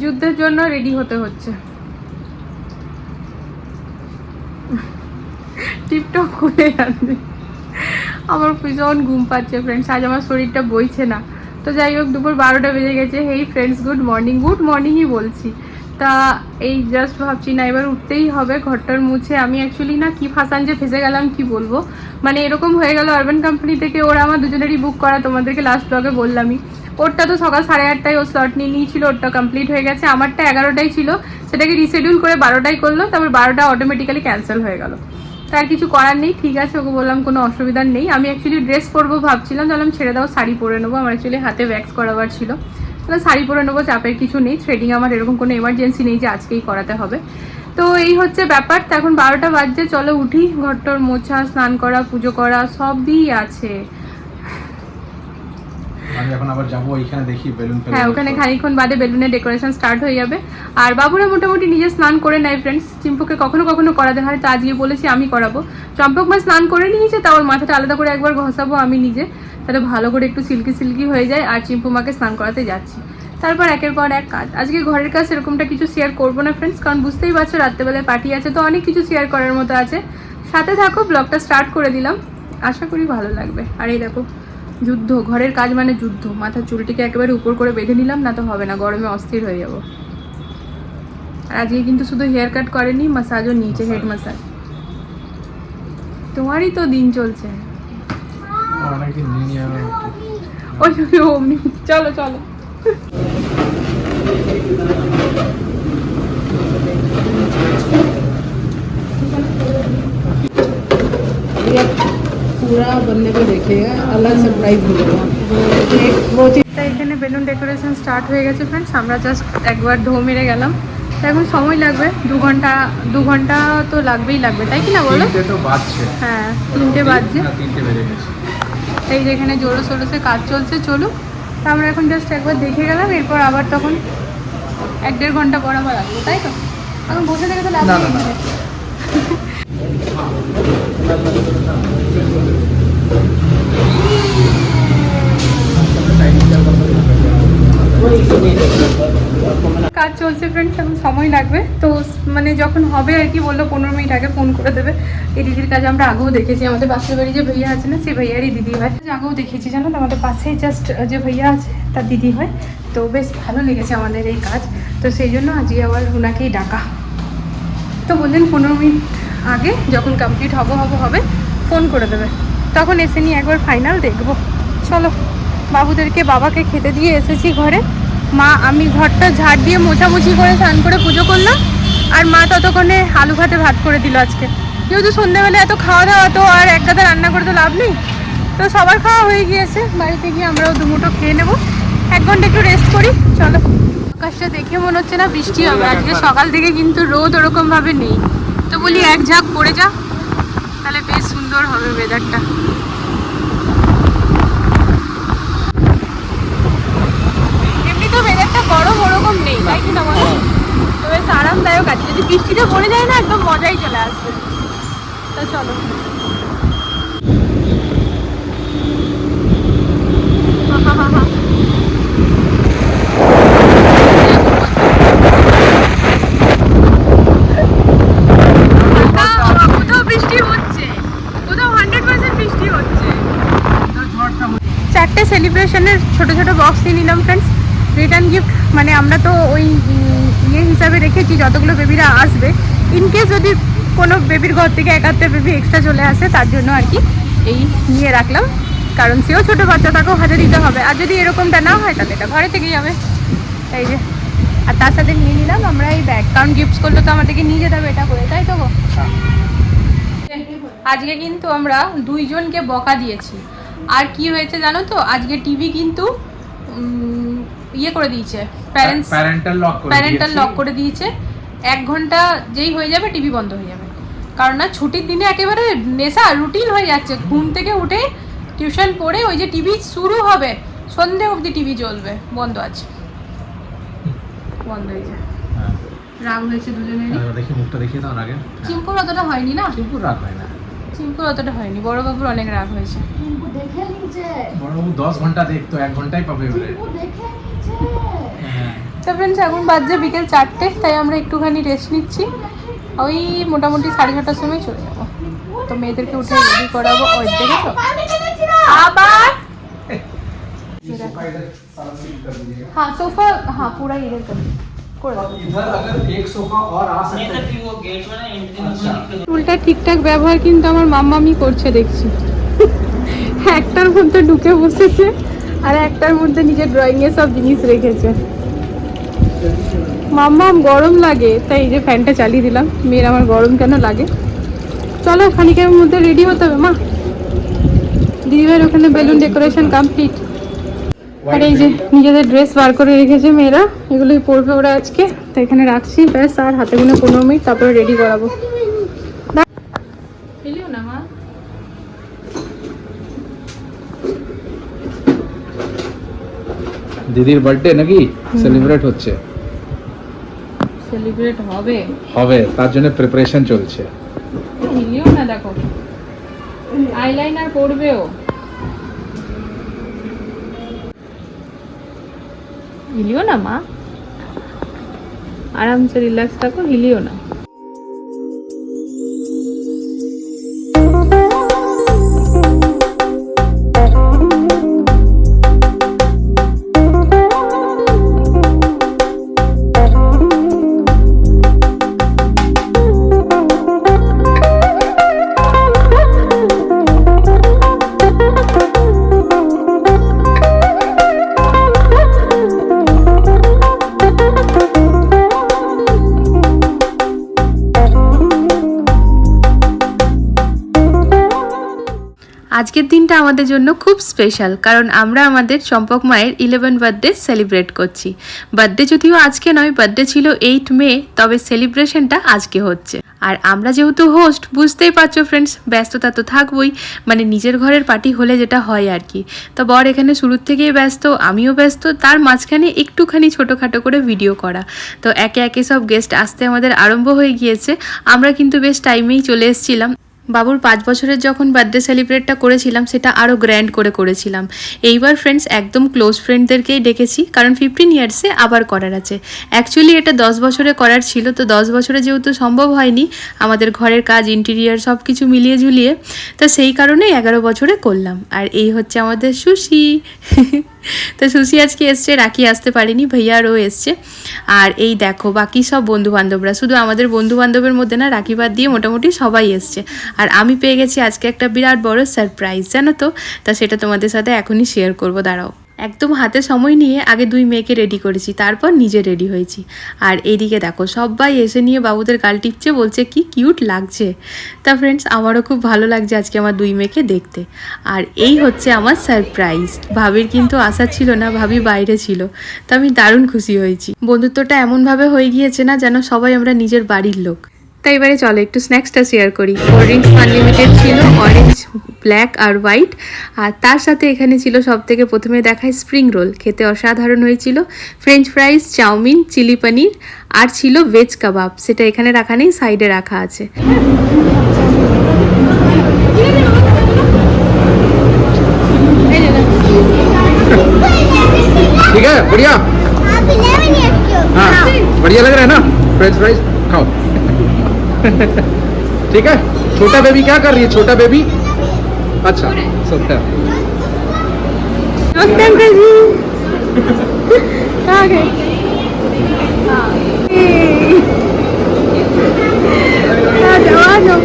যুদ্ধের জন্য রেডি হতে হচ্ছে। টিপটপ খুলে যাচ্ছে আমার ভীষণ ঘুম পাচ্ছে ফ্রেন্ডস আজ আমার শরীরটা বইছে না। তো যাই হোক, দুপুর বারোটা বেজে গেছে। Hey friends good morning good মর্নিংই বলছি। তা এই জাস্ট ভাবছি না, এবার উঠতেই হবে, ঘরটার মুছে। আমি অ্যাকচুয়ালি না কি ফাঁসান যে ফেসে গেলাম, কি বলব? মানে এরকম হয়ে গেল আরবান কোম্পানি থেকে ওরা আমার দুজনেরই বুক করা। তোমাদেরকে লাস্ট ব্লগে বললামই। ওরটা তো সকাল সাড়ে আটটায় ও স্লট নিয়ে নিয়েছিল, ওরটা কমপ্লিট হয়ে গেছে। আমারটা এগারোটাই ছিল, সেটাকে রিশেডিউল করে বারোটায় করল, তারপর বারোটা অটোমেটিক্যালি ক্যান্সেল হয়ে গেল। তার কিছু করার নেই, ঠিক আছে, ওকে বললাম কোনো অসুবিধা নেই। আমি অ্যাকচুয়ালি ড্রেস পরবো ভাবছিলাম, তাহলে ছেড়ে দাও, শাড়ি পরে নেব, আমার অ্যাকচুয়ালি হাতে ভ্যাক্স করাবার ছিল। তাহলে শাড়ি পরে নেব, চাপের কিছু নেই থ্রেডিং আমার এরকম কোনো এমার্জেন্সি নেই যে আজকেই করাতে হবে। তো এই হচ্ছে ব্যাপার, তো এখন বারোটা বাজছে, চলো উঠি, ঘরটর মোছা, স্নান করা, পুজো করা, সবই আছে। আমি এখন আবার যাব ওইখানে দেখি বেলুন হ্যাঁ ওখানে খানিকক্ষণ বাদে বেলুনের ডেকোরেশন স্টার্ট হয়ে যাবে। আর বাবুরা মোটামুটি নিজে স্নান করে নেয় ফ্রেন্ডস চিম্পুকে কখনো কখনো করাতে হয় তো আজকে বলেছি আমি করাবো। চম্পক মা স্নান করে নিয়েছে তা ওর মাথাটা আলাদা করে একবার ঘষাবো আমি নিজে। তাহলে ভালো করে একটু সিল্কি সিল্কি হয়ে যায় আর চিম্পু মাকে স্নান করাতে যাচ্ছি। তারপর একের পর এক কাজ। আজকে ঘরের কাজ এরকমটা কিছু শেয়ার করব না ফ্রেন্ডস কারণ বুঝতেই পারছ রাত্রেবেলায় পার্টি আছে তো অনেক কিছু শেয়ার করার মতো আছে। সাথে থাকো ব্লগটা স্টার্ট করে দিলাম। আশা করি ভালো লাগবে। আর এই দেখো যুদ্ধ ঘরের কাজ মানে যুদ্ধ। মাথার চুলটিকে একেবারে উপর করে বেঁধে নিলাম না তো হবে না গরমে অস্থির হয়ে যাব। আর আজকে কিন্তু শুধু হেয়ার কাট করেনি মাসাজও নিয়েছে হেড মাসাজ তোমারই তো দিন চলছে। ওই চলো চলো। पूरा बनने को देखिएगा अलग सरप्राइज मिलेगा एक वो चीज़ তা এখানে বেলুন ডেকোরেশন স্টার্ট হয়ে গেছে ফ্রেন্ডস আমরা জাস্ট একবার ঢো মেরে গেলাম তা এখন সময় লাগবে দু ঘন্টা দু ঘন্টা তো লাগবেই লাগবে তাই কি না বলো তিনটে তো বাজছে হ্যাঁ তিনটে বাজছে না, তিনটে বেজে গেছে এই যে এখানে জোরো সোরোসে কাজ চলছে চলুক তা আমরা এখন জাস্ট একবার দেখে গেলাম এরপর আবার তখন এক দেড় ঘন্টা পর আবার আসবো তাই তো এখন বসে থেকে তো লাভ না, নেই না, না। এখানে। কাজ চলছে ফ্রেন্ডস এখন সময় লাগবে। তো মানে যখন হবে আর কি, বলল পনেরো মিনিট আগে ফোন করে দেবে। এই দিদির কাজ আমরা আগেও দেখেছি। আমাদের পাশের বাড়ি যে ভাইয়া আছে না সেই ভাইয়ারই দিদি হয়। আগেও দেখেছি, জানো তো? আমাদের পাশেই জাস্ট যে ভাইয়া আছে, তার দিদি হয়। তো বেশ ভালো লেগেছে আমাদের এই কাজ। তো সেই জন্য আজকে আবার ওনাকেই ডাকা। তো বললেন পনেরো মিনিট আগে যখন কমপ্লিট হব হব হবে ফোন করে দেবে। তখন এসে নিয়ে একবার ফাইনাল দেখব। চলো, বাবুদেরকে বাবাকে খেতে দিয়ে এসেছি ঘরে। মা, আমি ঘরটা ঝাড় দিয়ে মোছামুছি করে স্নান করে পুজো করলাম, আর মা ততক্ষণে আলু ভাতে ভাত করে দিল আজকে। যেহেতু সন্ধ্যেবেলা এত খাওয়া দাওয়া, তো আর এক গাদা রান্না করে তো লাভ নেই। তো সবার খাওয়া হয়ে গিয়েছে, বাড়িতে গিয়ে আমরাও দুমুটো খেয়ে নেব। এক ঘণ্টা একটু রেস্ট করি, চলো। আকাশটা দেখে মনে হচ্ছে না বৃষ্টি হবে। আজকে সকাল থেকে কিন্তু রোদ ওরকমভাবে নেই। তো বলি এক ঝাঁক পড়ে যা, তাহলে বেশ সুন্দর হবে ওয়েদারটা এমনি তো ওয়েদারটা গরম ওরকম নেই, তাই কিনা তো বেশ আরামদায়ক আছে, যদি বৃষ্টিটা পড়ে যায় না, একদম মজাই চলে আসবে। তা চলো হা হা হা কোথাও বৃষ্টি হচ্ছে কোথাও হান্ড্রেড পার্সেন্ট বৃষ্টি হচ্ছে চারটে সেলিব্রেশনের ছোট ছোট বক্স নিয়ে নিলাম ফ্রেন্ডস রিটার্ন গিফট মানে আমরা তো ওই ইয়ে হিসাবে রেখেছি, যতগুলো বেবিরা আসবে। ইনকেস যদি কোনো বেবির ঘর থেকে একাত্তর বেবি এক্সট্রা চলে আসে, তার জন্য আর কি এই নিয়ে রাখলাম। কারণ সেও ছোটো বাচ্চা, তাকেও হাতে দিতে হবে। আর যদি এরকমটা না হয়, তাহলে এটা ঘরে থেকেই যাবে। এই যে, আর তার সাথে নিয়ে নিলাম আমরা এই ব্যাগ কারণ গিফটস করলে তো আমাদেরকে নিয়ে যেতে হবে, এটা করে, তাই তো আজকে কিন্তু আমরা দুইজনকে বকা দিয়েছি। আর কি হয়েছে জানো তো? আজকে টিভি কিন্তু ইয়ে করে দিয়েছে প্যারেন্টাল লক করে দিয়েছে। এক ঘণ্টা যেই হয়ে যাবে টিভি বন্ধ হয়ে যাবে। কারণ না ছুটির দিনে একেবারে নেশা রুটিন হয়ে যাচ্ছে। ঘুম থেকে উঠে টিউশন পড়ে ওই যে টিভি শুরু হবে সন্ধে অবধি টিভি চলবে বন্ধ আছে। বন্ধ হয়ে হ্যাঁ। রাগ হয়েছে দুজনেরই। হ্যাঁ, দেখি মুখটা দেখিয়ে দাও আগে। হ্যাঁ। চিম্পুর অতটা হয়নি না? চিম্পুর রাগ হয় না। চিম্পুর অতটা হয়নি বড় বাবুর অনেক রাগ হয়েছে। চিম্পু দেখে নিচে বড় বাবু 10 ঘণ্টা দেখতো 1 ঘন্টাই পাবে চিম্পু দেখে তো ফ্রেন্ডস এখন বাজছে বিকেল চারটে তাই আমরা একটুখানি রেস্ট নিচ্ছি ওই মোটামুটি সাড়ে ছটার সময় চলে যাবো তো মেয়েদেরকে উঠে রেডি করাবো ওই দেখেছো আবার हाँ सोफा हाँ पूरा इधर कर করে দাও। इधर अगर एक सोफा और आ सकता है টুলটা ঠিকঠাক ব্যবহার কিন্তু আমার মাম্মামি করছে দেখছি একটার মধ্যে ঢুকে বসেছে আর একটার মধ্যে নিজের ড্রয়িং এর সব জিনিস রেখেছে। মাম্মাম গরম লাগে। তাই এই যে ফ্যানটা চালিয়ে দিলাম। মেয়ের আমার গরম কেন লাগে? চলো খানিকের মধ্যে রেডি হতে হবে মা। দিদিভাইয়ের ওখানে বেলুন ডেকোরেশন কমপ্লিট আর এই যে নিজেদের ড্রেস বার করে রেখেছে মেয়েরা। এগুলোই পরবে ওরা আজকে। তো এখানে রাখছি। ব্যাস আর হাতে গুনে পনেরো মিনিট তারপরে রেডি করাবো পেলিও না মা দিদির বার্থডে নাকি? সেলিব্রেট হচ্ছে। সেলিব্রেট হবে। হবে তার জন্য প্রিপারেশন চলছে। হিলিও না দেখো। আইলাইনার পরবেও। হিলিও না মা? আরামসে রিল্যাক্স থাকো হিলিও না। আমাদের জন্য খুব স্পেশাল কারণ আমরা আমাদের চম্পক মায়ের ইলেভেন বার্থডে সেলিব্রেট করছি। বার্থডে যদিও আজকে নয় বার্থডে ছিল এইট মে, তবে সেলিব্রেশনটা আজকে হচ্ছে। আর আমরা যেহেতু হোস্ট বুঝতেই পারছ ফ্রেন্ডস ব্যস্ততা তো থাকবই মানে নিজের ঘরের পার্টি হলে যেটা হয় আর কি। তো বর এখানে শুরুর থেকেই ব্যস্ত, আমিও ব্যস্ত, তার মাঝখানে একটুখানি ছোটোখাটো করে ভিডিও করা। তো একে একে সব গেস্ট আসতে আমাদের আরম্ভ হয়ে গিয়েছে। আমরা কিন্তু বেশ টাইমেই চলে এসেছিলাম। বাবুর পাঁচ বছরের যখন বার্থডে সেলিব্রেটটা করেছিলাম, সেটা আরও গ্র্যান্ড করে করেছিলাম। এইবার ফ্রেন্ডস একদম ক্লোজ ফ্রেন্ডদেরকেই ডেকেছি, কারণ ফিফটিন ইয়ার্সে আবার করার আছে। অ্যাকচুয়ালি এটা দশ বছরে করার ছিল, তো দশ বছরে যেহেতু সম্ভব হয়নি, আমাদের ঘরের কাজ ইন্টেরিয়ার সব কিছু মিলিয়ে ঝুলিয়ে, তো সেই কারণেই এগারো বছরে করলাম। আর এই হচ্ছে আমাদের সুশি। তো সুশি আজকে এসছে, রাখি আসতে পারেনি, ভাইয়ারও এসছে। আর এই দেখো, বাকি সব বন্ধু বান্ধবরা শুধু আমাদের বন্ধু বান্ধবের মধ্যে না, রাখি বাদ দিয়ে মোটামুটি সবাই এসছে। আর আমি পেয়ে গেছি আজকে একটা বিরাট বড় সারপ্রাইজ জানো তো? তা সেটা তোমাদের সাথে এখনই শেয়ার করব, দাঁড়াও। একদম হাতে সময় নিয়ে আগে দুই মেয়েকে রেডি করেছি, তারপর নিজে রেডি হয়েছি। আর এইদিকে দেখো সবাই এসে নিয়ে বাবুদের গাল টিপছে, বলছে, কি কিউট লাগছে। তা ফ্রেন্ডস আমারও খুব ভালো লাগছে আজকে আমার দুই মেয়েকে দেখতে। আর এই হচ্ছে আমার সারপ্রাইজ ভাবির কিন্তু আশা ছিল না, ভাবি বাইরে ছিল। তা আমি দারুণ খুশি হয়েছি। বন্ধুত্বটা এমনভাবে হয়ে গিয়েছে না, যেন সবাই আমরা নিজের বাড়ির লোক। তাই এবারে চলো একটু স্ন্যাক্সটা শেয়ার করি কোল্ড ড্রিঙ্কস আনলিমিটেড ছিল অরেঞ্জ ব্ল্যাক আর হোয়াইট আর তার সাথে এখানে ছিল সব থেকে প্রথমে দেখায় স্প্রিং রোল খেতে অসাধারণ হয়েছিল French fries chow mein chilli paneer আর ছিল ভেজ কাবাব সেটা এখানে রাখা নেই সাইডে রাখা আছে এই যে দেখো। ठीक है बढ़िया हाँ बढ़िया लग रहा है ना फ्रेंच फ्राइज खाओ ठीक है? छोटा बेबी क्या कर रही है? छोटा बेबी अच्छा सोता है नमस्ते अंकल जी कहाँ गए? आ जाओ आ जाओ।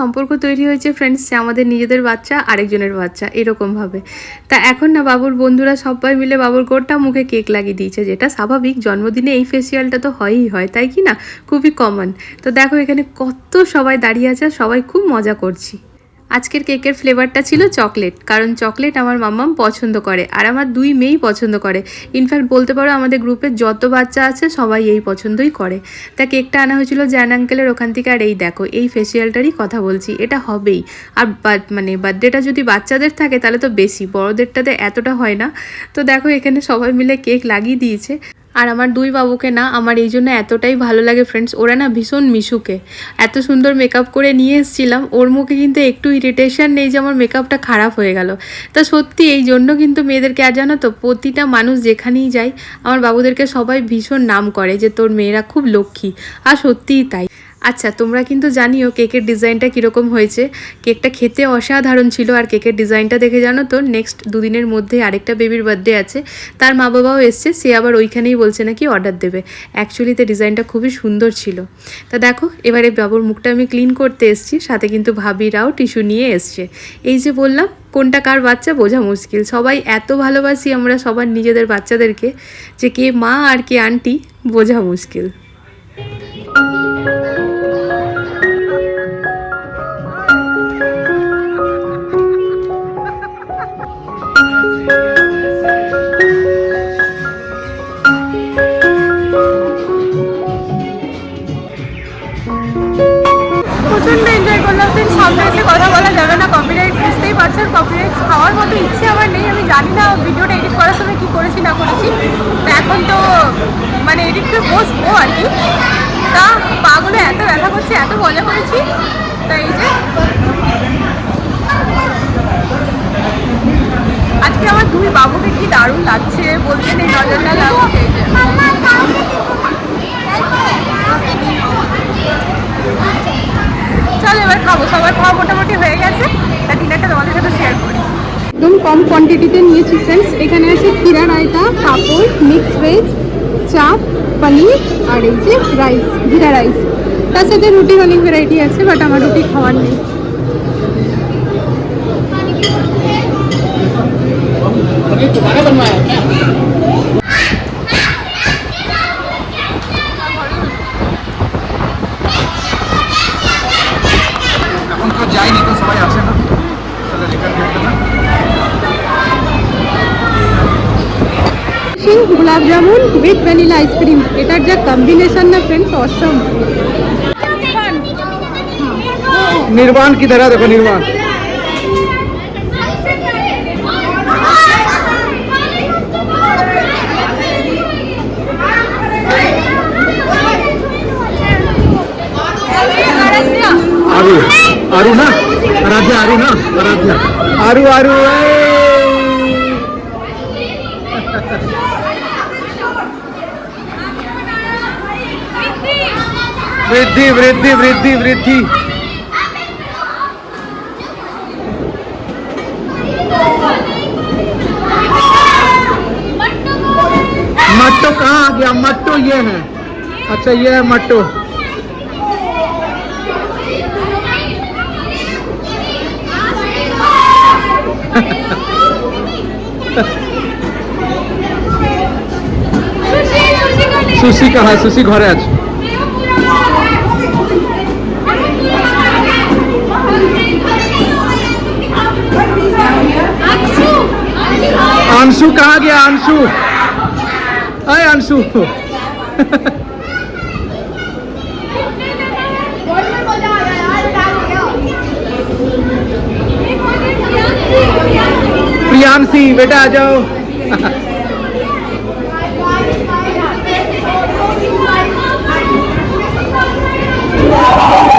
সম্পর্ক তৈরি হয়েছে ফ্রেন্ডস যে আমাদের নিজেদের বাচ্চা, আরেকজনের বাচ্চা, এরকমভাবে। তা এখন না, বাবুর বন্ধুরা সবাই মিলে বাবুর গোটা মুখে কেক লাগিয়ে দিয়েছে, যেটা স্বাভাবিক, জন্মদিনে এই ফেসিয়ালটা তো হয়ই হয়, তাই কি না? খুবই কমন তো দেখো এখানে কত সবাই দাঁড়িয়ে আছে সবাই খুব মজা করছি। আজকের কেকের ফ্লেভারটা ছিল চকলেট, কারণ চকলেট আমার মাম্মাম পছন্দ করে আর আমার দুই মেয়েই পছন্দ করে। ইনফ্যাক্ট বলতে পারো আমাদের গ্রুপের যত বাচ্চা আছে সবাই এই পছন্দই করে। তা কেকটা আনা হয়েছিল জ্যান আঙ্কেলের ওখান থেকে আর এই দেখো, এই ফেসিয়ালটারই কথা বলছি, এটা হবেই। আর মানে বার্থডেটা যদি বাচ্চাদের থাকে তাহলে তো বেশি, বড়দেরটাতে এতটা হয় না। তো দেখো এখানে সবাই মিলে কেক লাগিয়ে দিয়েছে। আর আমার দুই বাবুকে না, আমার এই জন্য এতটাই ভালো লাগে ফ্রেন্ডস ওরা না ভীষণ মিশুকে। এত সুন্দর মেকআপ করে নিয়ে এসেছিলাম, ওর মুখে কিন্তু একটু ইরিটেশন নেই যে আমার মেকআপটা খারাপ হয়ে গেল। তা সত্যি এই জন্য কিন্তু মেয়েদেরকে আর জানো তো, প্রতিটা মানুষ যেখানেই যায়, আমার বাবুদেরকে সবাই ভীষণ নাম করে যে তোর মেয়েরা খুব লক্ষ্মী। আর সত্যিই তাই। আচ্ছা তোমরা কিন্তু জানিও কেকের ডিজাইনটা কীরকম হয়েছে। কেকটা খেতে অসাধারণ ছিল আর কেকের ডিজাইনটা দেখে জানো তো নেক্সট দুদিনের মধ্যে আরেকটা বেবির বার্থডে আছে। তার মা বাবাও এসছে, সে আবার ওইখানেই বলছে নাকি অর্ডার দেবে। অ্যাকচুয়ালিতে ডিজাইনটা খুবই সুন্দর ছিল। তা দেখো, এবারে বাবুর মুখটা আমি ক্লিন করতে এসেছি, সাথে কিন্তু ভাবিরাও টিস্যু নিয়ে এসছে। এই যে বললাম, কোনটা কার বাচ্চা বোঝা মুশকিল। সবাই এত ভালোবাসি আমরা সবার নিজেদের বাচ্চাদেরকে যে কে মা আর কে আন্টি, বোঝা মুশকিল। পারছেন কপিরাইট খাওয়ার মতো ইচ্ছে আমার নেই, আমি জানি না ভিডিওটা এডিট করার সময় কী করেছি, না করেছি। এখন তো মানে এডিট করে বসবো আর কি। তা পাগুলো এত ব্যথা করছে, এত মজা করেছি। তাই এই যে। আজকে আমার দুই বাবুকে কি দারুণ লাগছে বলতে নেই নজরটা লাগছে এই চলো এবার খাব, সবার খাওয়া মোটামুটি হয়ে গেছে তা ডিনারটা তোমাদের সাথে শেয়ার করি একদম কম কোয়ান্টিটিতে নিয়েছি ফ্রেন্ডস এখানে আছে ক্ষীরা রায়তা পাঁপড় মিক্স ভেজ চাপ পনির আর এই যে রাইস জিরা রাইস তার সাথে রুটির অনেক ভ্যারাইটি আছে বাট আমার রুটি খাওয়ার নেই तुम्हारा बनवाया क्या সিং গোলাপ জামুন উইথ ভ্যানিলা আইসক্রিম এটার যা কম্বিনেশন না ফ্রেন্ডস অসম निर्वाण किधर है देखो निर्वाण आरू आरू ना आराध्या आरू ना आराध्या आरू आरू वृद्धि वृद्धि वृद्धि वृद्धि। मट्टो कहाँ आ गया? मट्टो ये है। अच्छा ये है मट्टो। सुशी कहाँ सुशी घरे आज। अंशु कहा गया अंशु? अरे अंशु। प्रियांशी बेटा आ जाओ।